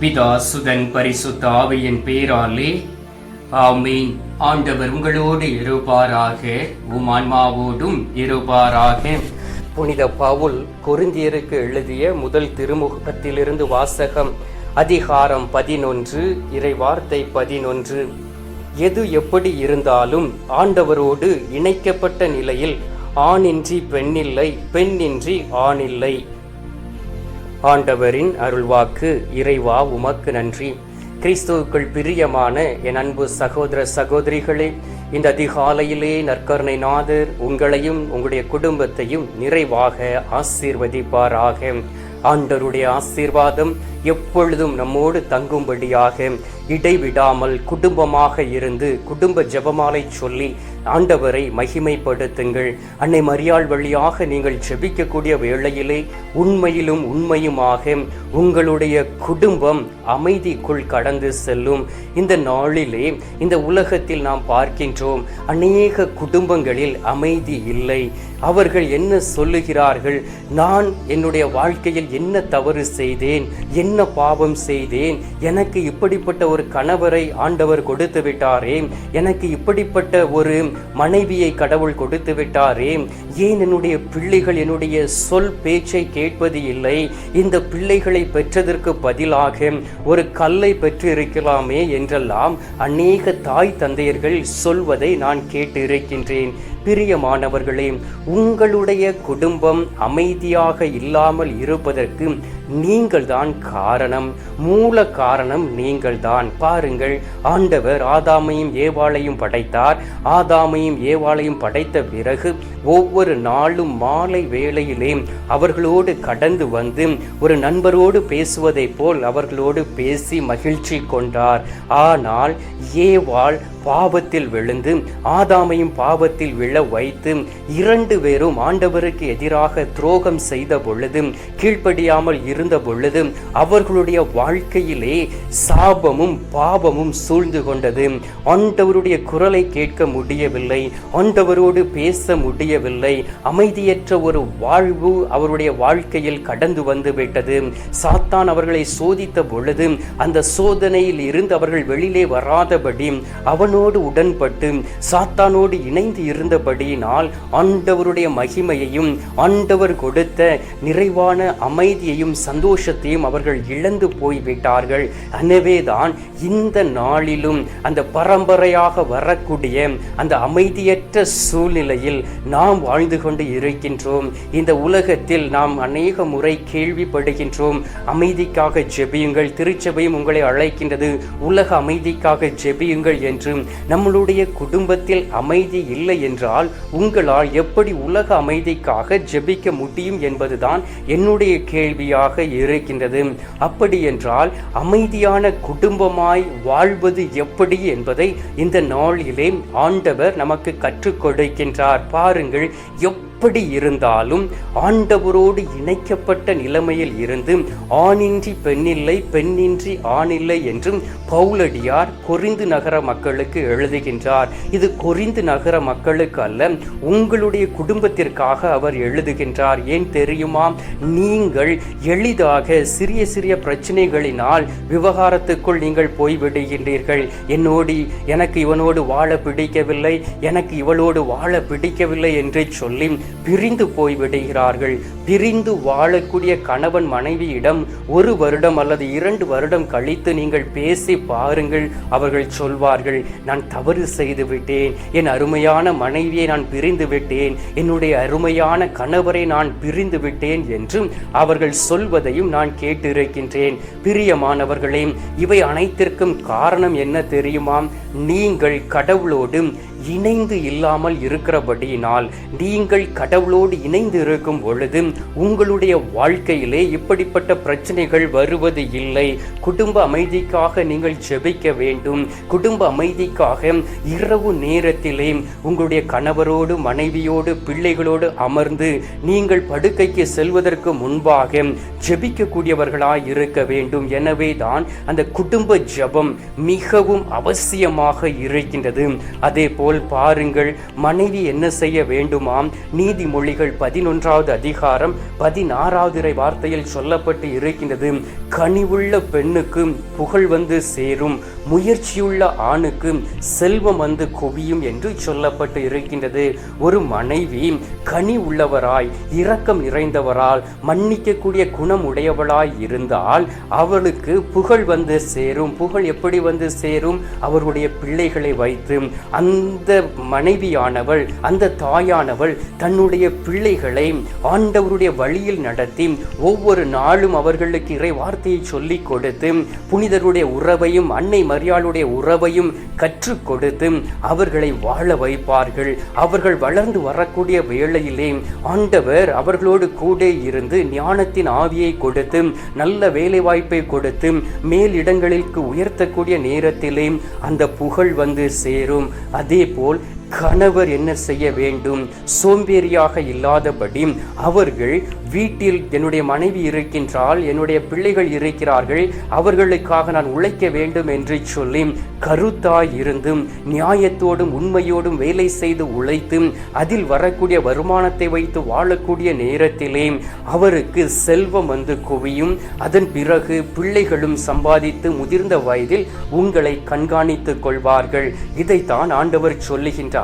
பிதாசுதன் பரிசுத்த ஆவியின் பேராலே ஆமீன். ஆண்டவர் உங்களோடு இருப்பாராக உமான்மாவோடும் இருப்பாராக. புனித பவுல் கொருந்தியருக்கு எழுதிய முதல் திருமுகத்திலிருந்து வாசகம் அதிகாரம் பதினொன்று இறைவார்த்தை பதினொன்று. எது எப்படி இருந்தாலும் ஆண்டவரோடு இணைக்கப்பட்ட நிலையில் ஆணின்றி பெண்ணில்லை பெண்ணின்றி ஆணில்லை. ஆண்டவரின் அருள்வாக்கு இறைவா உமக்கு நன்றி. கிறிஸ்துவுக்குள் பிரியமான என் அன்பு சகோதர சகோதரிகளே இந்த அதிகாலையிலே நற்கருணை நாதர் உங்களையும் உங்களுடைய குடும்பத்தையும் நிறைவாக ஆசீர்வதிப்பாராக. ஆண்டருடைய ஆசீர்வாதம் எப்பொழுதும் நம்மோடு தங்கும்படியாக இடைவிடாமல் குடும்பமாக இருந்து குடும்ப ஜபமாலை சொல்லி ஆண்டவரை மகிமைப்படுத்துங்கள். அன்னை மரியாள் வழியாக நீங்கள் ஜெபிக்கக்கூடிய வேளையிலே உண்மையிலும் உண்மையுமாக உங்களுடைய குடும்பம் அமைதிக்குள் கடந்து செல்லும். இந்த நாளிலே இந்த உலகத்தில் நாம் பார்க்கின்றோம் அநேக குடும்பங்களில் அமைதி இல்லை. அவர்கள் என்ன சொல்லுகிறார்கள்? நான் என்னுடைய வாழ்க்கையில் என்ன தவறு செய்தேன்? என்ன என்ன பாவம் செய்தேன்? எனக்கு இப்படிப்பட்ட ஒரு கணவரை ஆண்டவர் கொடுத்து விட்டாரே. எனக்கு இப்படிப்பட்ட ஒரு மனைவியை கடவுள் கொடுத்து விட்டாரே. ஏன் என்னுடைய பிள்ளைகள் என்னுடைய சொல் பேச்சை கேட்பது இல்லை? இந்த பிள்ளைகளை பெற்றதற்கு பதிலாக ஒரு கல்லை பெற்றிருக்கலாமே என்றெல்லாம் அநேக தாய் தந்தையர்கள் சொல்வதை நான் கேட்டு இருக்கின்றேன் பிரியமானவர்களே உங்களுடைய குடும்பம் அமைதியாக இல்லாமல் இருப்பதற்கு நீங்கள்தான் காரணம். மூல காரணம் நீங்கள்தான். பாருங்கள் ஆண்டவர் ஆதாமையும் ஏவாளையும் படைத்தார். ஆதாமையும் ஏவாளையும் படைத்த பிறகு ஒவ்வொரு நாளும் மாலை வேளையிலே அவர்களோடு கடந்து வந்து ஒரு நண்பரோடு பேசுவதைப் போல் அவர்களோடு பேசி மகிழ்ச்சி கொண்டார். ஆனால் ஏவாள் பாவத்தில் விழுந்து ஆதாமையும் பாவத்தில் விழ வைத்து இரண்டு பேரும் ஆண்டவருக்கு எதிராக துரோகம் செய்த பொழுது கீழ்ப்படியாமல் இருந்த பொழுது அவர்களுடைய வாழ்க்கையிலே சாபமும் பாவமும் சூழ்ந்து கொண்டது. ஆண்டவருடைய குரலை கேட்க முடியவில்லை ஆண்டவரோடு பேச முடியவில்லை. அமைதியற்ற ஒரு வாழ்வு அவருடைய வாழ்க்கையில் கடந்து வந்து விட்டது. சாத்தான் அவர்களை சோதித்த பொழுது அந்த சோதனையில் இருந்து அவர்கள் வெளியிலே வராதபடி அவனோடு உடன்பட்டு சாத்தானோடு இணைந்து இருந்தபடியினால் ஆண்டவருடைய மகிமையையும் ஆண்டவர் கொடுத்த நிறைவான அமைதியையும் சந்தோஷத்தையும் அவர்கள் இழந்து போய்விட்டார்கள். எனவேதான் இந்த நாளிலும் அந்த பரம்பரையாக வரக்கூடிய அந்த அமைதியற்ற சூழ்நிலையில் நாம் வாழ்ந்து கொண்டு இருக்கின்றோம். இந்த உலகத்தில் நாம் அநேக முறை கேள்விப்படுகின்றோம். அமைதிக்காக ஜெபியுங்கள் திருச்சபையும் உங்களை அழைக்கின்றது. உலக அமைதிக்காக ஜெபியுங்கள் என்று நம்மளுடைய குடும்பத்தில் அமைதி இல்லை என்றால் உங்களால் எப்படி உலக அமைதிக்காக ஜெபிக்க முடியும் என்பதுதான் என்னுடைய கேள்வியாக இருக்கின்றது. அப்படி என்றால் அமைதியான குடும்பமாய் வாழ்வது எப்படி என்பதை இந்த நாளிலே ஆண்டவர் நமக்கு கற்றுக் கொடுக்கின்றார். பாருங்கள் எப் எப்படி இருந்தாலும் ஆண்டவரோடு இணைக்கப்பட்ட நிலைமையில் இருந்து ஆணின்றி பெண்ணில்லை பெண்ணின்றி ஆணில்லை என்றும் பவுலடியார் கொரிந்து நகர மக்களுக்கு எழுதுகின்றார். இது கொரிந்து நகர மக்களுக்கு அல்ல உங்களுடைய குடும்பத்திற்காக அவர் எழுதுகின்றார். ஏன் தெரியுமா? நீங்கள் எளிதாக சிறிய சிறிய பிரச்சனைகளினால் விவகாரத்துக்குள் நீங்கள் போய்விடுகின்றீர்கள். என்னோடு எனக்கு இவனோடு வாழ பிடிக்கவில்லை எனக்கு இவளோடு வாழ பிடிக்கவில்லை என்று சொல்லி பிரிந்து போய்விடுகிறார்கள் பிரிந்து வாழக்கூடிய கணவன் மனைவியிடம் ஒரு வருடம் அல்லது இரண்டு வருடம் கழித்து நீங்கள் பேசி பாருங்கள் அவர்கள் சொல்வார்கள் நான் தவறு செய்து விட்டேன். என் அருமையான மனைவியை நான் பிரிந்து விட்டேன். என்னுடைய அருமையான கணவரை நான் பிரிந்து விட்டேன் என்றும் அவர்கள் சொல்வதையும் நான் கேட்டிருக்கின்றேன். பிரியமானவர்களே இவை அனைத்திற்கும் காரணம் என்ன தெரியுமா? நீங்கள் கடவுளோடும் இணைந்து இல்லாமல் இருக்கிறபடியினால் நீங்கள் கடவுளோடு இணைந்து இருக்கும் பொழுது உங்களுடைய வாழ்க்கையிலே இப்படிப்பட்ட பிரச்சனைகள் வருவது இல்லை. குடும்ப அமைதிக்காக நீங்கள் ஜெபிக்க வேண்டும். குடும்ப அமைதிக்காக இரவு நேரத்திலே உங்களுடைய கணவரோடு மனைவியோடு பிள்ளைகளோடு அமர்ந்து நீங்கள் படுக்கைக்கு செல்வதற்கு முன்பாக ஜெபிக்கக்கூடியவர்களாய் இருக்க வேண்டும். எனவே தான் அந்த குடும்ப ஜெபம் மிகவும் அவசியமாக இருக்கின்றது. அதே போல் போல் பாருங்கள். மனைவி என்ன செய்ய வேண்டுமாம்? நீதிமொழிகள் பதினொன்றாவது அதிகாரம் பதினாறாவது வார்த்தையில் சொல்லப்பட்டு இருக்கின்றது. கனிவுள்ள பெண்ணுக்கு புகழ் வந்து சேரும். முயற்சியுள்ள ஆணுக்கு செல்வம் வந்து குவியும் என்று சொல்லப்பட்டு இருக்கின்றது. ஒரு மனைவி கனி உள்ளவராய் இரக்கம் நிறைந்தவரால் மன்னிக்கக்கூடிய குணம் உடையவளாய் இருந்தால் அவளுக்கு புகழ் வந்து சேரும். புகழ் எப்படி வந்து சேரும்? அவருடைய பிள்ளைகளை வைத்து. அந்த மனைவியானவள் அந்த தாயானவள் தன்னுடைய பிள்ளைகளை ஆண்டவருடைய வழியில் நடத்தி ஒவ்வொரு நாளும் அவர்களுக்கு இறை வார்த்தையை சொல்லிக் கொடுத்து புனிதருடைய உறவையும் அன்னை மரியாளுடைய உறவையும் கற்றுக் கொடுத்து அவர்களை வாழ வைப்பார்கள். அவர்கள் வளர்ந்து வரக்கூடிய வேளையிலே ஆண்டவர் அவர்களோடு கூட இருந்து ஞானத்தின் ஆவியை கொடுத்து நல்ல வேலை வாய்ப்பை கொடுத்து மேல் இடங்களுக்கு உயர்த்தக்கூடிய நேரத்திலே அந்த புகழ் வந்து சேரும். அதே போல் கணவர் என்ன செய்ய வேண்டும்? சோம்பேறியாக இல்லாதபடி அவர்கள் வீட்டில் என்னுடைய மனைவி இருக்கின்றால் என்னுடைய பிள்ளைகள் இருக்கிறார்கள் அவர்களுக்காக நான் உழைக்க வேண்டும் என்று சொல்லி கருத்தாய் இருந்தும் நியாயத்தோடும் உண்மையோடும் வேலை செய்து உழைத்தும் அதில் வரக்கூடிய வருமானத்தை வைத்து வாழக்கூடிய நேரத்திலே அவருக்கு செல்வம் வந்து குவியும். அதன் பிறகு பிள்ளைகளும் சம்பாதித்து முதிர்ந்த வயதில் உங்களை கண்காணித்துக் கொள்வார்கள். இதைத்தான் ஆண்டவர் சொல்லுகின்றார்.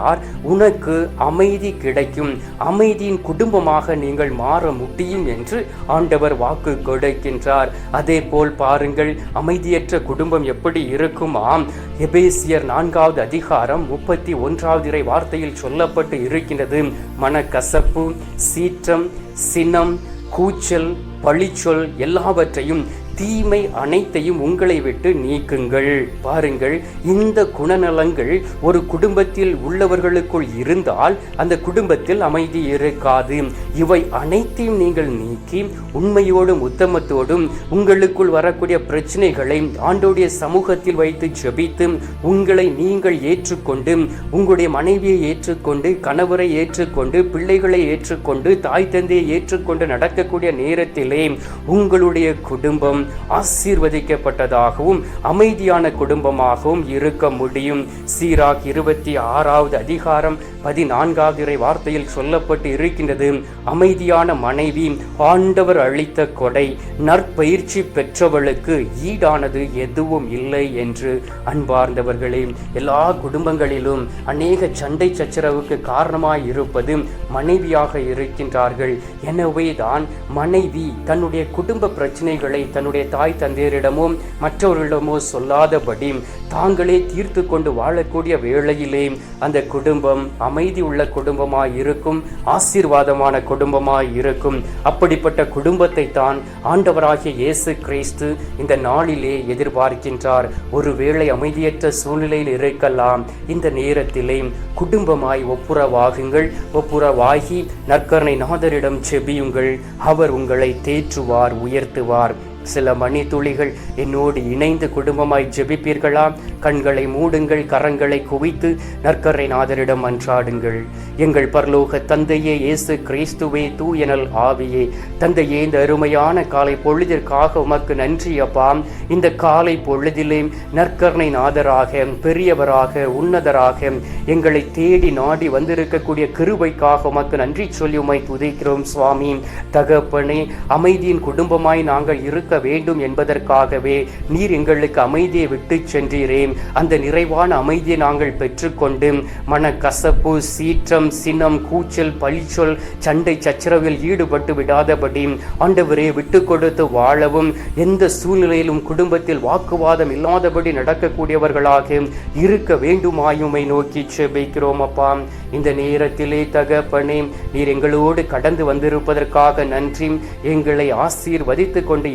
உனக்கு அமைதி கிடைக்கும். அமைதியின் குடும்பமாக நீங்கள் மாற முடியும் என்று ஆண்டவர் வாக்கு கொடுக்கின்றார். அதே போல் பாருங்கள் அமைதியற்ற குடும்பம் எப்படி இருக்குமாம்? எபேசியர் நான்காவது அதிகாரம் முப்பத்தி ஒன்றாவது இறை வார்த்தையில் சொல்லப்பட்டு இருக்கின்றது. மனக்கசப்பு சீற்றம் சினம் கூச்சல் பழிச்சொல் எல்லாவற்றையும் தீமை அனைத்தையும் உங்களை விட்டு நீக்குங்கள். பாருங்கள் இந்த குணநலங்கள் ஒரு குடும்பத்தில் உள்ளவர்களுக்குள் இருந்தால் அந்த குடும்பத்தில் அமைதி இருக்காது. இவை அனைத்தையும் நீங்கள் நீக்கி உண்மையோடும் உத்தமத்தோடும் உங்களுக்குள் வரக்கூடிய பிரச்சனைகளை ஆண்டோடைய சமூகத்தில் வைத்து ஜெபித்து உங்களை நீங்கள் ஏற்றுக்கொண்டு உங்களுடைய மனைவியை ஏற்றுக்கொண்டு கணவரை ஏற்றுக்கொண்டு பிள்ளைகளை ஏற்றுக்கொண்டு தாய் தந்தையை ஏற்றுக்கொண்டு நடக்கக்கூடிய நேரத்திலே உங்களுடைய குடும்பம் ஆசீர்வதிக்கப்பட்டதாகவும் அமைதியான குடும்பமாகவும் இருக்க முடியும். சீராக் இருபத்தி ஆறாவது அதிகாரம் பதினான்காவது இறை வார்த்தையில் சொல்லப்பட்டு இருக்கின்றது. அமைதியான மனைவி ஆண்டவர் அளித்த கொடை நற்பயிற்சி பெற்றவளுக்கு ஈடானது எதுவும் இல்லை என்று அன்பார்ந்தவர்களே எல்லா குடும்பங்களிலும் அநேக சண்டை சச்சரவுக்கு காரணமாய் இருப்பது மனைவியாக இருக்கின்றார்கள். எனவே தான் மனைவி தன்னுடைய குடும்ப பிரச்சனைகளை தன்னுடைய தாய் தந்தையரிடமோ மற்றவர்களிடமோ சொல்லாதபடி தாங்களே தீர்த்து கொண்டு வாழக்கூடிய வேளையிலே அந்த குடும்பம் அமைதி உள்ள குடும்பமாய் இருக்கும் ஆசீர்வாதமான குடும்பமாய் இருக்கும். அப்படிப்பட்ட குடும்பத்தை தான் ஆண்டவராகிய இயேசு கிறிஸ்து இந்த நாளிலே எதிர்பார்க்கின்றார். ஒருவேளை அமைதியற்ற சூழ்நிலையில் இருக்கலாம். இந்த நேரத்திலே குடும்பமாய் ஒப்புரவாகுங்கள். ஒப்புரவாகி நற்கரணை நாதரிடம் செபியுங்கள். அவர் உங்களை தேற்றுவார் உயர்த்துவார். சில மணித்துளிகள் என்னோடு இணைந்து குடும்பமாய் ஜெபிப்பீர்களா கண்களை மூடுங்கள் கரங்களை குவித்து நற்கரை நாதரிடம் அன்றாடுங்கள். எங்கள் பரலோக தந்தையே இயேசு கிறிஸ்துவே தூயனல் ஆவியே. தந்தையே இந்த அருமையான காலை பொழுதிற்காக உமக்கு நன்றி அப்பா. இந்த காலை பொழுதிலே நற்கரணை நாதராக பெரியவராக உன்னதராக எங்களை தேடி நாடி வந்திருக்கக்கூடிய கிருபைக்காக உமக்கு நன்றி சொல்லி உமை துதிக்கிறோம் சுவாமி. தகப்பனே அமைதியின் குடும்பமாய் நாங்கள் இருக்க வேண்டும் என்பதற்காகவே நீர் எங்களுக்கு அமைதியை விட்டு சென்றீரே அந்த நிறைவான அமைதியை நாங்கள் பெற்றுக்கொண்டு மன கசப்பு சீற்றம் சினம் கூச்சல் பழிச்சொல் சண்டை சச்சரவில் ஈடுபட்டு விடாதபடி ஆண்டவரே விட்டு கொடுத்து வாழவும் எந்த சூழ்நிலையிலும் குடும்பத்தில் வாக்குவாதம் இல்லாதபடி நடக்கக்கூடியவர்களாக இருக்க வேண்டுமாயுமை நோக்கி செபிக்கிறோம் அப்பா. இந்த நேரத்திலே தகப்பனே நீர் எங்களோடு கடந்து வந்திருப்பதற்காக நன்றி. எங்களை ஆசீர்வதித்து கொண்டு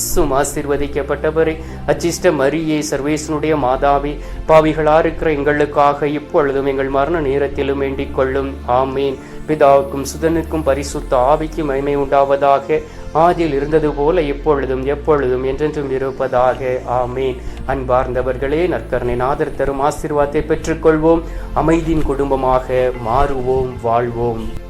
இயேசும் ஆசீர்வதிக்கப்பட்டவரே. அச்சிஷ்ட மரியே சர்வேசனுடைய மாதாவே. பாவிகளா இருக்கிற எங்களுக்காக இப்பொழுதும் எங்கள் மரண நேரத்திலும் வேண்டிக் கொள்ளும். ஆமேன். பிதாவுக்கும் சுதனுக்கும் பரிசுத்த ஆவிக்கும் மகிமை உண்டாவதாக. ஆதியில் இருந்தது போல இப்பொழுதும் எப்பொழுதும் என்றென்றும் இருப்பதாக. ஆமேன். அன்பார்ந்தவர்களே நற்கரனை நாதர் தரும் ஆசீர்வாதத்தை பெற்றுக்கொள்வோம். அமைதியின் குடும்பமாக மாறுவோம் வாழ்வோம்.